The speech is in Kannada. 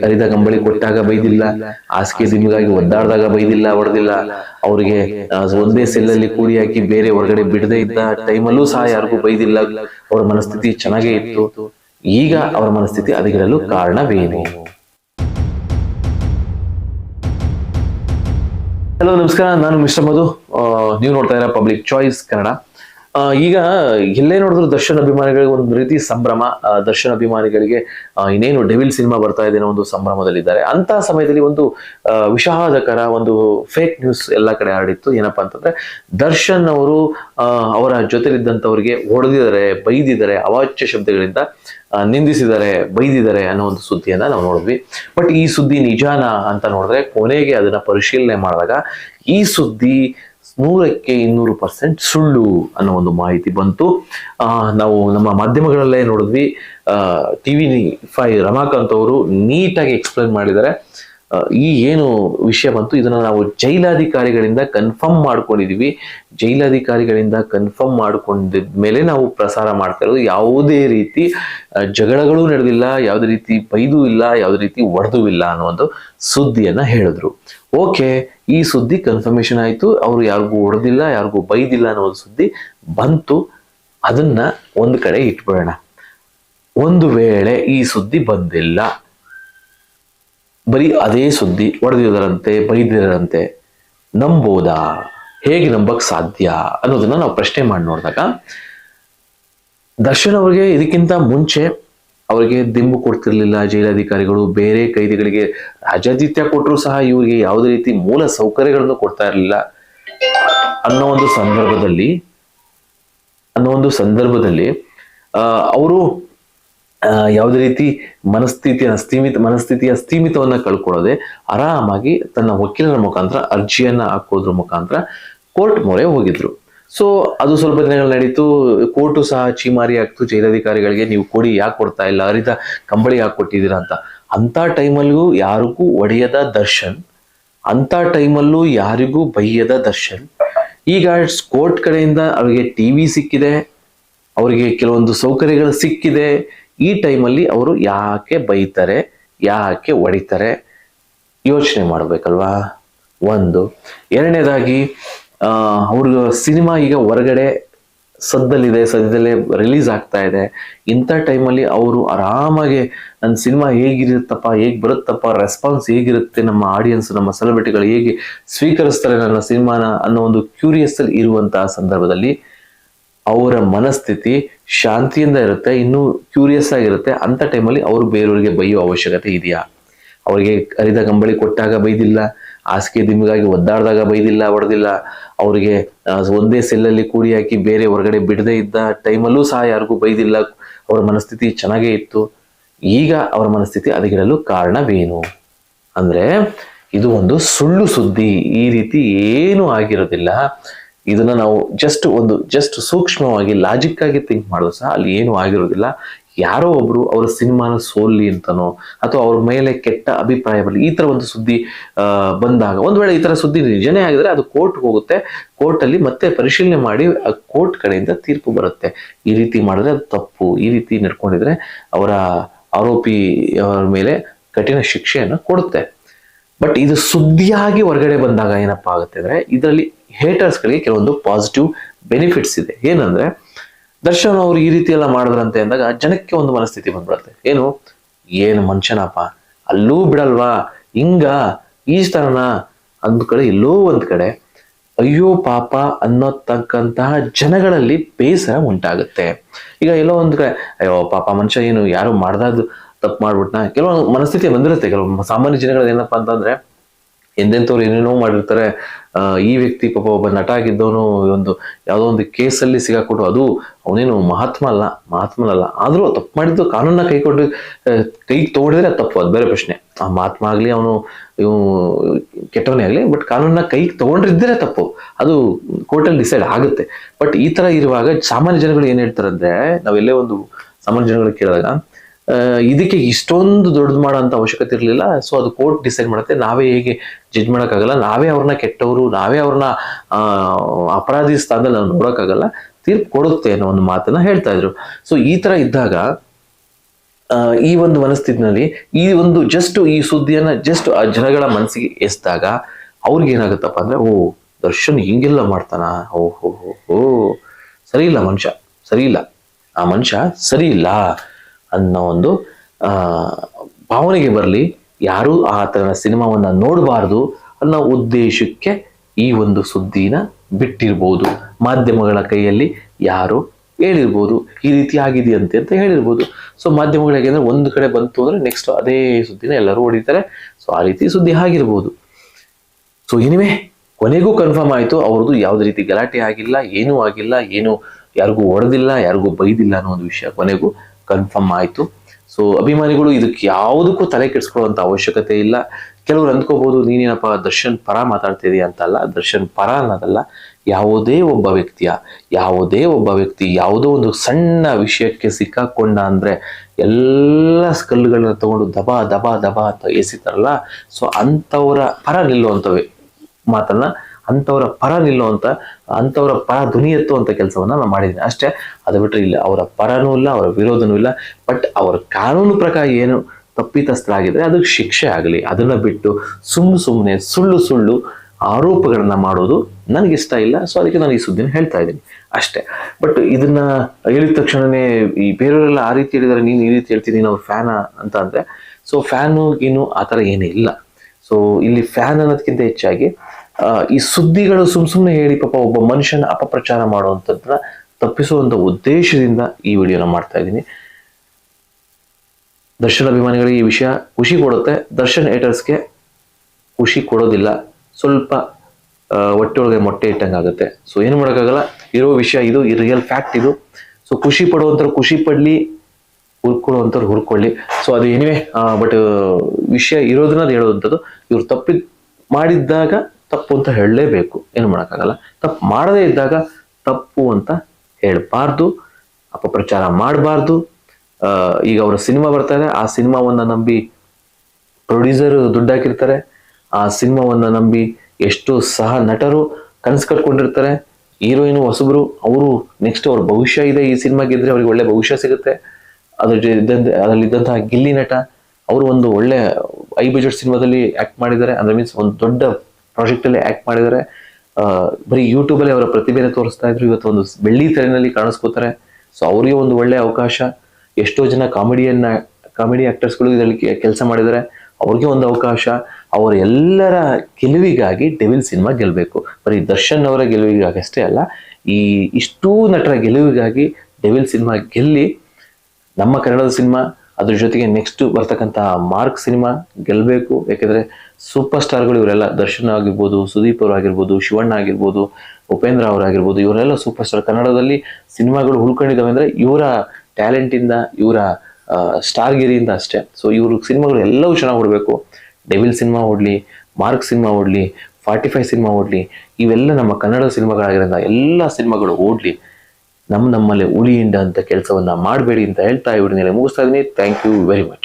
ಕರಿದ ಕಂಬಳಿ ಕೊಟ್ಟಾಗ ಬೈದಿಲ್ಲ. ಹಾಸಿಗೆ ದಿಮ್ಮಿಗಾಗಿ ಒದ್ದಾಡಿದಾಗ ಬೈದಿಲ್ಲ ಹೊಡೆದಿಲ್ಲ ಅವ್ರಿಗೆ ಒಂದೇ ಸೆಲ್ಲಲ್ಲಿ ಕೂಡಿ ಹಾಕಿ ಬೇರೆ ಹೊರಗಡೆ ಬಿಡದೆ ಇದ್ದ ಟೈಮಲ್ಲೂ ಸಹ ಯಾರಿಗೂ ಬೈದಿಲ್ಲ. ಅವರ ಮನಸ್ಥಿತಿ ಚೆನ್ನಾಗೇ ಇತ್ತು. ಈಗ ಅವರ ಮನಸ್ಥಿತಿ ಹದಗೆಡಲು ಕಾರಣವೇನು? ಹಲೋ ನಮಸ್ಕಾರ. ನಾನು ಮಿಶ್ರಮದು ನೀವು ನೋಡ್ತಾ ಇರೋ ಪಬ್ಲಿಕ್ ಚಾಯ್ಸ್ ಕನ್ನಡ ಈಗ ಎಲ್ಲೇ ನೋಡಿದ್ರು ದರ್ಶನ್ ಅಭಿಮಾನಿಗಳಿಗೆ ಒಂದು ರೀತಿ ಸಂಭ್ರಮ ದರ್ಶನ್ ಅಭಿಮಾನಿಗಳಿಗೆ ಇನ್ನೇನು ಡೆವಿಲ್ ಸಿನಿಮಾ ಬರ್ತಾ ಇದೆ ಅನ್ನೋ ಒಂದು ಸಂಭ್ರಮದಲ್ಲಿದ್ದಾರೆ. ಅಂತ ಸಮಯದಲ್ಲಿ ಒಂದು ವಿಷಾದಕರ ಒಂದು ಫೇಕ್ ನ್ಯೂಸ್ ಎಲ್ಲ ಕಡೆ ಹರಡಿತ್ತು. ಏನಪ್ಪ ಅಂತಂದ್ರೆ, ದರ್ಶನ್ ಅವರು ಅವರ ಜೊತೆಲಿದ್ದಂಥವ್ರಿಗೆ ಹೊಡೆದಿದ್ದಾರೆ, ಬೈದಿದ್ದಾರೆ, ಅವಾಚ್ಯ ಶಬ್ದಗಳಿಂದ ನಿಂದಿಸಿದ್ದಾರೆ, ಬೈದಿದ್ದಾರೆ ಅನ್ನೋ ಒಂದು ಸುದ್ದಿಯನ್ನ ನಾವು ನೋಡಿದ್ವಿ. ಬಟ್ ಈ ಸುದ್ದಿ ನಿಜಾನ ಅಂತ ನೋಡಿದ್ರೆ, ಕೊನೆಗೆ ಅದನ್ನ ಪರಿಶೀಲನೆ ಮಾಡಿದಾಗ ಈ ಸುದ್ದಿ ನೂರಕ್ಕೆ ಇನ್ನೂರು ಪರ್ಸೆಂಟ್ ಸುಳ್ಳು ಅನ್ನೋ ಒಂದು ಮಾಹಿತಿ ಬಂತು. ನಾವು ನಮ್ಮ ಮಾಧ್ಯಮಗಳಲ್ಲೇ ನೋಡಿದ್ವಿ. ಟಿವಿ ಫೈ ರಮಾಕಾಂತ್ ಅವರು ನೀಟಾಗಿ ಎಕ್ಸ್ಪ್ಲೈನ್ ಮಾಡಿದ್ದಾರೆ. ಈ ಏನು ವಿಷಯ ಬಂತು, ಇದನ್ನ ನಾವು ಜೈಲಾಧಿಕಾರಿಗಳಿಂದ ಕನ್ಫರ್ಮ್ ಮಾಡ್ಕೊಂಡಿದೀವಿ. ಜೈಲಾಧಿಕಾರಿಗಳಿಂದ ಕನ್ಫರ್ಮ್ ಮಾಡ್ಕೊಂಡಿದ ಮೇಲೆ ನಾವು ಪ್ರಸಾರ ಮಾಡ್ತಾ ಇರೋದು. ಯಾವುದೇ ರೀತಿ ಜಗಳಗಳು ನಡೆದಿಲ್ಲ, ಯಾವುದೇ ರೀತಿ ಬೈದು ಇಲ್ಲ, ಯಾವುದೇ ರೀತಿ ಒಡೆದು ಇಲ್ಲ ಅನ್ನೋ ಒಂದು ಸುದ್ದಿಯನ್ನ ಹೇಳಿದ್ರು. ಓಕೆ, ಈ ಸುದ್ದಿ ಕನ್ಫರ್ಮೇಶನ್ ಆಯಿತು. ಅವರು ಯಾರಿಗೂ ಒಡೆದಿಲ್ಲ ಯಾರಿಗೂ ಬೈದಿಲ್ಲ ಅನ್ನೋ ಒಂದು ಸುದ್ದಿ ಬಂತು. ಅದನ್ನ ಒಂದು ಕಡೆ ಇಟ್ಬಿಡೋಣ. ಒಂದು ವೇಳೆ ಈ ಸುದ್ದಿ ಬಂದಿಲ್ಲ ಬರೀ ಅದೇ ಸುದ್ದಿ ಒಡೆದಿರಂತೆ ಬೈದಿರಂತೆ ನಂಬೋದಾ? ಹೇಗೆ ನಂಬಕ್ ಸಾಧ್ಯ ಅನ್ನೋದನ್ನ ನಾವು ಪ್ರಶ್ನೆ ಮಾಡಿ ನೋಡಿದಾಗ, ದರ್ಶನ್ ಅವರಿಗೆ ಇದಕ್ಕಿಂತ ಮುಂಚೆ ಅವರಿಗೆ ದಿಂಬು ಕೊಡ್ತಿರ್ಲಿಲ್ಲ, ಜೈಲಾಧಿಕಾರಿಗಳು ಬೇರೆ ಕೈದಿಗಳಿಗೆ ರಾಜಾತಿಥ್ಯ ಕೊಟ್ಟರು ಸಹ ಇವರಿಗೆ ಯಾವುದೇ ರೀತಿ ಮೂಲ ಸೌಕರ್ಯಗಳನ್ನು ಕೊಡ್ತಾ ಇರಲಿಲ್ಲ ಅನ್ನೋ ಒಂದು ಸಂದರ್ಭದಲ್ಲಿ, ಅನ್ನೋ ಒಂದು ಸಂದರ್ಭದಲ್ಲಿ ಅವರು ಯಾವುದೇ ರೀತಿ ಮನಸ್ಥಿತಿಯ ಸ್ಥೀಮಿತ, ಮನಸ್ಥಿತಿಯ ಸ್ಥೀಮಿತವನ್ನ ಕಳ್ಕೊಳ್ಳದೆ, ಆರಾಮಾಗಿ ತನ್ನ ವಕೀಲರ ಮುಖಾಂತರ, ಅರ್ಜಿಯನ್ನ ಹಾಕೋದ್ರ ಮುಖಾಂತರ ಕೋರ್ಟ್ ಮೊರೆ ಹೋಗಿದ್ರು. ಸೊ ಅದು ಸ್ವಲ್ಪ ದಿನಗಳು ನಡೀತು, ಕೋರ್ಟು ಸಹ ಚೀಮಾರಿ ಆಗ್ತು, ಜೈಲಾಧಿಕಾರಿಗಳಿಗೆ ನೀವು ಕೊಡಿ, ಯಾಕೆ ಕೊಡ್ತಾ ಇಲ್ಲ ಅರಿದ ಕಂಬಳಿ ಯಾಕೆ ಕೊಟ್ಟಿದ್ದೀರಾ ಅಂತ. ಅಂತ ಟೈಮಲ್ಲೂ ಯಾರಿಗೂ ಒಡೆಯದ ದರ್ಶನ್ ಅಂತ ಟೈಮಲ್ಲೂ ಯಾರಿಗೂ ಬೈಯದ ದರ್ಶನ್. ಈಗ ಕೋರ್ಟ್ ಕಡೆಯಿಂದ ಅವರಿಗೆ ಟಿವಿ ಸಿಕ್ಕಿದೆ, ಅವರಿಗೆ ಕೆಲವೊಂದು ಸೌಕರ್ಯಗಳು ಸಿಕ್ಕಿದೆ ಈ ಟೈಮಲ್ಲಿ ಅವರು ಯಾಕೆ ಬೈತಾರೆ, ಯಾಕೆ ಹೊಡಿತಾರೆ ಯೋಚನೆ ಮಾಡಬೇಕಲ್ವಾ? ಒಂದು. ಎರಡನೇದಾಗಿ ಅವ್ರ ಸಿನಿಮಾ ಈಗ ಹೊರಗಡೆ ಸದ್ದಲ್ಲಿದೆ ಸದ್ಯದಲ್ಲೇ ರಿಲೀಸ್ ಆಗ್ತಾ ಇದೆ. ಇಂಥ ಟೈಮಲ್ಲಿ ಅವರು ಆರಾಮಾಗಿ ನನ್ನ ಸಿನಿಮಾ ಹೇಗಿರುತ್ತಪ್ಪ, ಹೇಗೆ ಬರುತ್ತಪ್ಪ ರೆಸ್ಪಾನ್ಸ್ ಹೇಗಿರುತ್ತೆ, ನಮ್ಮ ಆಡಿಯನ್ಸ್ ನಮ್ಮ ಸೆಲೆಬ್ರಿಟಿಗಳು ಹೇಗೆ ಸ್ವೀಕರಿಸ್ತಾರೆ ನನ್ನ ಸಿನಿಮಾನ ಅನ್ನೋ ಒಂದು ಕ್ಯೂರಿಯಸ್ ಅಲ್ಲಿ ಇರುವಂತಹ ಸಂದರ್ಭದಲ್ಲಿ ಅವರ ಮನಸ್ಥಿತಿ ಶಾಂತಿಯಿಂದ ಇರುತ್ತೆ, ಇನ್ನೂ ಕ್ಯೂರಿಯಸ್ ಆಗಿರುತ್ತೆ. ಅಂತ ಟೈಮಲ್ಲಿ ಅವರು ಬೇರೆಯವರಿಗೆ ಬೈಯೋ ಅವಶ್ಯಕತೆ ಇದೆಯಾ? ಅವರಿಗೆ ಅರಿದ ಕಂಬಳಿ ಕೊಟ್ಟಾಗ ಬೈದಿಲ್ಲ, ಹಾಸಿಗೆ ದಿಮ್ಮಿಗಾಗಿ ಒದ್ದಾಡಿದಾಗ ಬೈದಿಲ್ಲ ಹೊಡೆದಿಲ್ಲ ಅವರಿಗೆ ಒಂದೇ ಸೆಲ್ಲಲ್ಲಿ ಕೂಡಿ ಹಾಕಿ ಬೇರೆ ಹೊರಗಡೆ ಬಿಡದೆ ಇದ್ದ ಟೈಮಲ್ಲೂ ಸಹ ಯಾರಿಗೂ ಬೈದಿಲ್ಲ. ಅವರ ಮನಸ್ಥಿತಿ ಚೆನ್ನಾಗೇ ಇತ್ತು. ಈಗ ಅವರ ಮನಸ್ಥಿತಿ ಹದಗೆಡಲು ಕಾರಣವೇನು? ಅಂದ್ರೆ ಇದು ಒಂದು ಸುಳ್ಳು ಸುದ್ದಿ. ಈ ರೀತಿ ಏನೂ ಆಗಿರೋದಿಲ್ಲ. ಇದನ್ನ ನಾವು ಜಸ್ಟ್ ಒಂದು ಜಸ್ಟ್ ಸೂಕ್ಷ್ಮವಾಗಿ ಲಾಜಿಕ್ ಆಗಿ ಥಿಂಕ್ ಮಾಡೋದು ಸಹ ಅಲ್ಲಿ ಏನು ಆಗಿರೋದಿಲ್ಲ. ಯಾರೋ ಒಬ್ರು ಅವರ ಸಿನಿಮಾನ ಸೋಲ್ಲಿ ಅಂತನೋ, ಅಥವಾ ಅವ್ರ ಮೇಲೆ ಕೆಟ್ಟ ಅಭಿಪ್ರಾಯ ಬರಲಿ, ಈ ತರ ಒಂದು ಸುದ್ದಿ ಬಂದಾಗ, ಒಂದ್ ವೇಳೆ ಈ ತರ ಸುದ್ದಿ ನಿಜನೇ ಆಗಿದ್ರೆ ಅದು ಕೋರ್ಟ್ ಹೋಗುತ್ತೆ. ಕೋರ್ಟ್ ಅಲ್ಲಿ ಮತ್ತೆ ಪರಿಶೀಲನೆ ಮಾಡಿ ಕೋರ್ಟ್ ಕಡೆಯಿಂದ ತೀರ್ಪು ಬರುತ್ತೆ. ಈ ರೀತಿ ಮಾಡಿದ್ರೆ ಅದು ತಪ್ಪು. ಈ ರೀತಿ ನಡ್ಕೊಂಡಿದ್ರೆ ಅವರ ಆರೋಪಿ, ಅವರ ಮೇಲೆ ಕಠಿಣ ಶಿಕ್ಷೆಯನ್ನು ಕೊಡುತ್ತೆ. ಬಟ್ ಇದು ಸುದ್ದಿಯಾಗಿ ಹೊರಗಡೆ ಬಂದಾಗ ಏನಪ್ಪಾ ಆಗುತ್ತೆ ಅಂದ್ರೆ, ಇದರಲ್ಲಿ ಹೇಟರ್ಸ್ಗಳಿಗೆ ಕೆಲವೊಂದು ಪಾಸಿಟಿವ್ ಬೆನಿಫಿಟ್ಸ್ ಇದೆ. ಏನಂದ್ರೆ, ದರ್ಶನ್ ಅವರು ಈ ರೀತಿ ಎಲ್ಲ ಮಾಡಿದ್ರಂತೆ ಅಂದಾಗ ಜನಕ್ಕೆ ಒಂದು ಮನಸ್ಥಿತಿ ಬಂದ್ಬಿಡುತ್ತೆ. ಏನು? ಏನು ಮನುಷ್ಯನಪ್ಪ? ಅಲ್ಲೂ ಬಿಡಲ್ವಾ? ಹಿಂಗ ಈ ತರನ ಅಂದ್ ಕಡೆ, ಎಲ್ಲೋ ಒಂದ್ ಕಡೆ, ಅಯ್ಯೋ ಪಾಪ ಅನ್ನೋತಕ್ಕಂತಹ ಜನಗಳಲ್ಲಿ ಬೇಸರ ಉಂಟಾಗುತ್ತೆ. ಈಗ ಎಲ್ಲೋ ಒಂದ್ ಕಡೆ, ಅಯ್ಯೋ ಪಾಪ ಮನುಷ್ಯ ಏನು ಯಾರು ಮಾಡ್ದಾದ್ದು ತಪ್ಪು ಮಾಡ್ಬಿಟ್ನ? ಕೆಲವೊಂದು ಮನಸ್ಥಿತಿ ಬಂದಿರುತ್ತೆ. ಕೆಲವು ಸಾಮಾನ್ಯ ಜನಗಳು ಏನಪ್ಪಾ ಅಂತಂದ್ರೆ ಎಂದೆಂಥವ್ರು ಏನೇನೋ ಮಾಡಿರ್ತಾರೆ ಈ ವ್ಯಕ್ತಿ ಪಾಪ ಒಬ್ಬ ನಟ ಆಗಿದ್ದವನು, ಒಂದು ಯಾವುದೋ ಒಂದು ಕೇಸಲ್ಲಿ ಸಿಗಾಕೊಟ್ಟು ಅದು ಅವನೇನು ಮಹಾತ್ಮ ಅಲ್ಲ ಮಹಾತ್ಮನಲ್ಲ ಆದ್ರೂ ತಪ್ಪು ಮಾಡಿದ್ದು ಕಾನೂನ ಕೈಕೊಂಡು ಕೈಗೆ ತಗೊಂಡಿದ್ರೆ ತಪ್ಪು, ಅದು ಬೇರೆ ಪ್ರಶ್ನೆ. ಆ ಮಹಾತ್ಮ ಆಗಲಿ, ಅವನು ಇವು ಕೆಟ್ಟವನೇ ಆಗಲಿ, ಬಟ್ ಕಾನೂನ ಕೈಗೆ ತೊಗೊಂಡಿದ್ದರೆ ತಪ್ಪು. ಅದು ಕೋರ್ಟಲ್ಲಿ ಡಿಸೈಡ್ ಆಗುತ್ತೆ. ಬಟ್ ಈ ತರ ಇರುವಾಗ ಸಾಮಾನ್ಯ ಜನಗಳು ಏನ್ ಹೇಳ್ತಾರಂದ್ರೆ ನಾವೆಲ್ಲೇ ಒಂದು ಸಾಮಾನ್ಯ ಜನಗಳು ಕೇಳಿದಾಗ ಇದಕ್ಕೆ ಇಷ್ಟೊಂದು ದೊಡ್ಡದು ಮಾಡೋಂಥ ಅವಶ್ಯಕತೆ ಇರಲಿಲ್ಲ. ಸೊ ಅದು ಕೋರ್ಟ್ ಡಿಸೈಡ್ ಮಾಡುತ್ತೆ. ನಾವೇ ಹೇಗೆ ಜಡ್ಜ್ ಮಾಡೋಕ್ಕಾಗಲ್ಲ. ನಾವೇ ಅವ್ರನ್ನ ಕೆಟ್ಟವರು, ನಾವೇ ಅವ್ರನ್ನ ಅಪರಾಧಿ ಸ್ಥಾನದಲ್ಲಿ ನಾವು ನೋಡೋಕ್ಕಾಗಲ್ಲ. ತೀರ್ಪು ಕೊಡುತ್ತೆ ಅನ್ನೋ ಒಂದು ಮಾತನ್ನ ಹೇಳ್ತಾ ಇದ್ರು. ಸೊ ಈ ತರ ಇದ್ದಾಗ ಈ ಒಂದು ಮನಸ್ಥಿತಿನಲ್ಲಿ, ಈ ಒಂದು ಜಸ್ಟ್ ಈ ಸುದ್ದಿಯನ್ನ ಜಸ್ಟ್ ಆ ಜನಗಳ ಮನಸ್ಸಿಗೆ ಎಸ್ದಾಗ ಅವ್ರಿಗೇನಾಗುತ್ತಪ್ಪ ಅಂದ್ರೆ, ಓ, ದರ್ಶನ್ ಹಿಂಗೆಲ್ಲ ಮಾಡ್ತಾನ. ಓ ಹೋ ಹೋ ಹೋ. ಸರಿ ಇಲ್ಲ ಮನುಷ್ಯ. ಸರಿ ಇಲ್ಲ. ಆ ಮನುಷ್ಯ ಸರಿ ಇಲ್ಲ. ಅನ್ನೋ ಒಂದು ಭಾವನೆಗೆ ಬರಲಿ. ಯಾರೂ ಆ ಸಿನಿಮಾವನ್ನು ನೋಡಬಾರ್ದು ಅನ್ನೋ ಉದ್ದೇಶಕ್ಕೆ ಈ ಒಂದು ಸುದ್ದಿನ ಬಿಟ್ಟಿರ್ಬೋದು. ಮಾಧ್ಯಮಗಳ ಕೈಯಲ್ಲಿ ಯಾರು ಹೇಳಿರ್ಬೋದು. ಈ ರೀತಿ ಆಗಿದೆಯಂತೆ ಅಂತ ಹೇಳಿರ್ಬೋದು. ಸೊ ಮಾಧ್ಯಮಗಳಿಗೆ ಅಂದರೆ ಒಂದು ಕಡೆ ಬಂತು ಅಂದ್ರೆ ನೆಕ್ಸ್ಟ್ ಅದೇ ಸುದ್ದಿನ ಎಲ್ಲರೂ ಹೊಡಿತಾರೆ. ಸೊ ಆ ರೀತಿ ಸುದ್ದಿ ಆಗಿರ್ಬೋದು. ಸೊ ಎನಿವೆ ಕೊನೆಗೂ ಕನ್ಫರ್ಮ್ ಆಯಿತು. ಅವ್ರದ್ದು ಯಾವುದೇ ರೀತಿ ಗಲಾಟೆ ಆಗಿಲ್ಲ, ಏನೂ ಆಗಿಲ್ಲ, ಏನು ಯಾರಿಗೂ ಹೊಡೆದಿಲ್ಲ, ಯಾರಿಗೂ ಬೈದಿಲ್ಲ ಅನ್ನೋ ಒಂದು ವಿಷಯ ಕೊನೆಗೂ. ಕನ್ಫರ್ಮ್ ಆಯಿತು. ಸೊ ಅಭಿಮಾನಿಗಳು ಇದಕ್ಕೆ ಯಾವುದಕ್ಕೂ ತಲೆ ಕೆಡಿಸ್ಕೊಳ್ಳುವಂಥ ಅವಶ್ಯಕತೆ ಇಲ್ಲ. ಕೆಲವರು ಅಂದ್ಕೋಬಹುದು ನೀನೇನಪ್ಪ ದರ್ಶನ್ ಪರ ಮಾತಾಡ್ತಿದೀಯ ಅಂತಲ್ಲ. ದರ್ಶನ್ ಪರ ಅನ್ನೋದಲ್ಲ, ಯಾವುದೇ ಒಬ್ಬ ವ್ಯಕ್ತಿಯ, ಯಾವುದೇ ಒಬ್ಬ ವ್ಯಕ್ತಿ ಯಾವುದೋ ಒಂದು ಸಣ್ಣ ವಿಷಯಕ್ಕೆ ಸಿಕ್ಕಾಕೊಂಡ ಅಂದ್ರೆ ಎಲ್ಲ ಸ್ಕಲ್ಗಳನ್ನ ತಗೊಂಡು ದಬಾ ದಬಾ ದಬಾ ಅಂತ ಎಸಿತಾರಲ್ಲ. ಸೊ ಅಂಥವರ ಪರ ನಿಲ್ಲುವಂಥವೇ ಮಾತನ್ನ ಅಂಥವರ ಪರ ನಿಲ್ಲುವಂಥ ಅಂಥವರ ಪರ ಧ್ವನಿ ಎತ್ತುವಂತ ಕೆಲಸವನ್ನು ನಾನು ಮಾಡಿದ್ದೀನಿ ಅಷ್ಟೇ, ಅದು ಬಿಟ್ಟರೆ ಇಲ್ಲ, ಅವರ ಪರನೂ ಇಲ್ಲ, ಅವರ ವಿರೋಧನೂ ಇಲ್ಲ, ಬಟ್ ಅವರ ಕಾನೂನು ಪ್ರಕಾರ ಏನು ತಪ್ಪಿತಸ್ಥರಾಗಿದ್ದರೆ ಅದಕ್ಕೆ ಶಿಕ್ಷೆ ಆಗಲಿ, ಅದನ್ನು ಬಿಟ್ಟು ಸುಮ್ಮನೆ ಸುಮ್ಮನೆ ಸುಳ್ಳು ಸುಳ್ಳು ಆರೋಪಗಳನ್ನು ಮಾಡೋದು ನನಗಿಷ್ಟ ಇಲ್ಲ, ಸೊ ಅದಕ್ಕೆ ನಾನು ಈ ಸುದ್ದಿನ ಹೇಳ್ತಾ ಇದ್ದೀನಿ. ಅಷ್ಟೇ. ಬಟ್ ಇದನ್ನ ಹೇಳಿದ ತಕ್ಷಣವೇ ಈ ಬೇರೆಯವರೆಲ್ಲ ಆ ರೀತಿ ಹೇಳಿದರೆ ನೀನು ಈ ರೀತಿ ಹೇಳ್ತೀನಿ ಅವ್ರ ಫ್ಯಾನ ಅಂತ ಅಂದರೆ, ಸೊ ಫ್ಯಾನು ಏನು ಆ ಥರ ಏನೂ ಇಲ್ಲ ಸೊ ಇಲ್ಲಿ ಫ್ಯಾನ್ ಅನ್ನೋದಕ್ಕಿಂತ ಹೆಚ್ಚಾಗಿ ಈ ಸುದ್ದಿಗಳು ಸುಮ್ ಸುಮ್ಮನೆ ಹೇಳಿ ಪಾಪ ಒಬ್ಬ ಮನುಷ್ಯನ ಅಪಪ್ರಚಾರ ಮಾಡುವಂಥದ್ದನ್ನ ತಪ್ಪಿಸುವಂತ ಉದ್ದೇಶದಿಂದ ಈ ವಿಡಿಯೋನ ಮಾಡ್ತಾ ಇದ್ದೀನಿ. ದರ್ಶನ್ ಅಭಿಮಾನಿಗಳಿಗೆ ಈ ವಿಷಯ ಖುಷಿ ಕೊಡುತ್ತೆ. ದರ್ಶನ್ ಏಟರ್ಸ್ಗೆ ಖುಷಿ ಕೊಡೋದಿಲ್ಲ. ಸ್ವಲ್ಪ ಹೊಟ್ಟೆ ಒಳಗೆ ಮೊಟ್ಟೆ ಇಟ್ಟಂಗಾಗುತ್ತೆ. ಸೊ ಏನು ಮಾಡೋಕ್ಕಾಗಲ್ಲ. ಇರೋ ವಿಷಯ ಇದು, ಈ ರಿಯಲ್ ಫ್ಯಾಕ್ಟ್ ಇದು. ಸೊ ಖುಷಿ ಪಡುವಂಥವ್ರು ಖುಷಿ ಪಡಲಿ, ಹುರ್ಕೊಳ್ಳುವಂಥವ್ರು ಹುರ್ಕೊಳ್ಳಿ. ಸೊ ಅದು ಏನಿವೆ ಬಟ್ ವಿಷಯ ಇರೋದನ್ನ ಅದು ಹೇಳುವಂಥದ್ದು ಇವ್ರು ತಪ್ಪಿ ಮಾಡಿದ್ದಾಗ ತಪ್ಪು ಅಂತ ಹೇಳಲೇಬೇಕು. ಏನು ಮಾಡೋಕ್ಕಾಗಲ್ಲ. ತಪ್ಪು ಮಾಡದೇ ಇದ್ದಾಗ ತಪ್ಪು ಅಂತ ಹೇಳಬಾರ್ದು. ಅಪಪ್ರಚಾರ ಮಾಡಬಾರ್ದು. ಈಗ ಅವರ ಸಿನಿಮಾ ಬರ್ತಾ ಇದೆ. ಆ ಸಿನಿಮಾವನ್ನು ನಂಬಿ ಪ್ರೊಡ್ಯೂಸರ್ ದುಡ್ಡು ಹಾಕಿರ್ತಾರೆ ಆ ಸಿನಿಮಾವನ್ನು ನಂಬಿ ಎಷ್ಟು ಸಹ ನಟರು ಕನಸು ಕಟ್ಕೊಂಡಿರ್ತಾರೆ ಹೀರೋಯಿನ್ ಹೊಸಬ್ರು, ಅವರು ನೆಕ್ಸ್ಟ್ ಅವ್ರ ಭವಿಷ್ಯ ಇದೆ ಈ ಸಿನಿಮಾ ಗೆದ್ರೆ ಅವ್ರಿಗೆ ಒಳ್ಳೆ ಭವಿಷ್ಯ ಸಿಗುತ್ತೆ. ಅದ್ರ ಇದ್ದಂತೆ ಅದರಲ್ಲಿದ್ದಂತಹ ಗಿಲ್ಲಿ ನಟ, ಅವರು ಒಂದು ಒಳ್ಳೆ ಐ ಬಜೆಟ್ ಸಿನಿಮಾದಲ್ಲಿ ಆಕ್ಟ್ ಮಾಡಿದ್ದಾರೆ. ಅಂದ್ರೆ ಮೀನ್ಸ್ ಒಂದು ದೊಡ್ಡ ಪ್ರಾಜೆಕ್ಟ್ ಅಲ್ಲಿ ಆಕ್ಟ್ ಮಾಡಿದ್ದಾರೆ ಬರೀ ಯೂಟ್ಯೂಬ್ ಅಲ್ಲಿ ಅವರ ಪ್ರತಿಭೆನ ತೋರಿಸ್ತಾ ಇದ್ರು. ಇವತ್ತು ಒಂದು ಬೆಳ್ಳಿ ತೆರೆನಲ್ಲಿ ಕಾಣಿಸ್ಕೋತಾರೆ. ಸೊ ಅವರಿಗೆ ಒಂದು ಒಳ್ಳೆ ಅವಕಾಶ. ಎಷ್ಟೋ ಜನ ಕಾಮಿಡಿಯನ್ನ, ಕಾಮಿಡಿ ಆಕ್ಟರ್ಸ್ಗಳು ಇದರಲ್ಲಿ ಕೆಲಸ ಮಾಡಿದರೆ. ಅವ್ರಿಗೆ ಒಂದು ಅವಕಾಶ. ಅವರ ಎಲ್ಲರ ಗೆಲುವಿಗಾಗಿ ಡೆವಿಲ್ ಸಿನಿಮಾ ಗೆಲ್ಲಬೇಕು ಬರೀ ದರ್ಶನ್ ಅವರ ಗೆಲುವಿಗಾಗಿ ಅಷ್ಟೇ ಅಲ್ಲ, ಈ ಇಷ್ಟೂ ನಟರ ಗೆಲುವಿಗಾಗಿ ಡೆವಿಲ್ ಸಿನಿಮಾ ಗೆಲ್ಲಿ ನಮ್ಮ ಕನ್ನಡದ ಸಿನಿಮಾ ಅದ್ರ ಜೊತೆಗೆ ನೆಕ್ಸ್ಟ್ ಬರ್ತಕ್ಕಂಥ ಮಾರ್ಕ್ ಸಿನಿಮಾ ಗೆಲ್ಲಬೇಕು ಯಾಕೆಂದ್ರೆ ಸೂಪರ್ ಸ್ಟಾರ್ಗಳು ಇವರೆಲ್ಲ, ದರ್ಶನ್ ಆಗಿರ್ಬೋದು, ಸುದೀಪ್ ಅವರು ಆಗಿರ್ಬೋದು, ಶಿವಣ್ಣ ಆಗಿರ್ಬೋದು, ಉಪೇಂದ್ರ ಅವರಾಗಿರ್ಬೋದು ಇವರೆಲ್ಲ ಸೂಪರ್ ಸ್ಟಾರ್ ಕನ್ನಡದಲ್ಲಿ ಸಿನಿಮಾಗಳು ಉಳ್ಕೊಂಡಿದ್ದಾವೆ ಅಂದ್ರೆ ಇವರ ಟ್ಯಾಲೆಂಟಿಂದ ಇವರ ಸ್ಟಾರ್ಗಿರಿಯಿಂದ ಅಷ್ಟೇ. ಸೊ ಇವ್ರ ಸಿನಿಮಾಗಳು ಎಲ್ಲವೂ ಚೆನ್ನಾಗಿ ಓಡಬೇಕು. ಡೆವಿಲ್ ಸಿನಿಮಾ ಓಡಲಿ, ಮಾರ್ಕ್ ಸಿನಿಮಾ ಓಡಲಿ ಫಾರ್ಟಿ ಫೈವ್ ಸಿನಿಮಾ ಓಡಲಿ, ಇವೆಲ್ಲ ನಮ್ಮ ಕನ್ನಡ ಸಿನಿಮಾಗಳಾಗಿರೋದ್ರಿಂದ ಎಲ್ಲ ಸಿನಿಮಾಗಳು ಓಡಲಿ. ನಮ್ಮ ನಮ್ಮಲ್ಲಿ ಉಳಿಯಿಂದ ಅಂತ ಕೆಲಸವನ್ನ ಮಾಡಬೇಡಿ ಅಂತ ಹೇಳ್ತಾ ಇವ್ರನ್ನೆಲ್ಲ ಮುಗಿಸ್ತಾ ಇದ್ದೀನಿ ಥ್ಯಾಂಕ್ ಯು ವೆರಿ ಮಚ್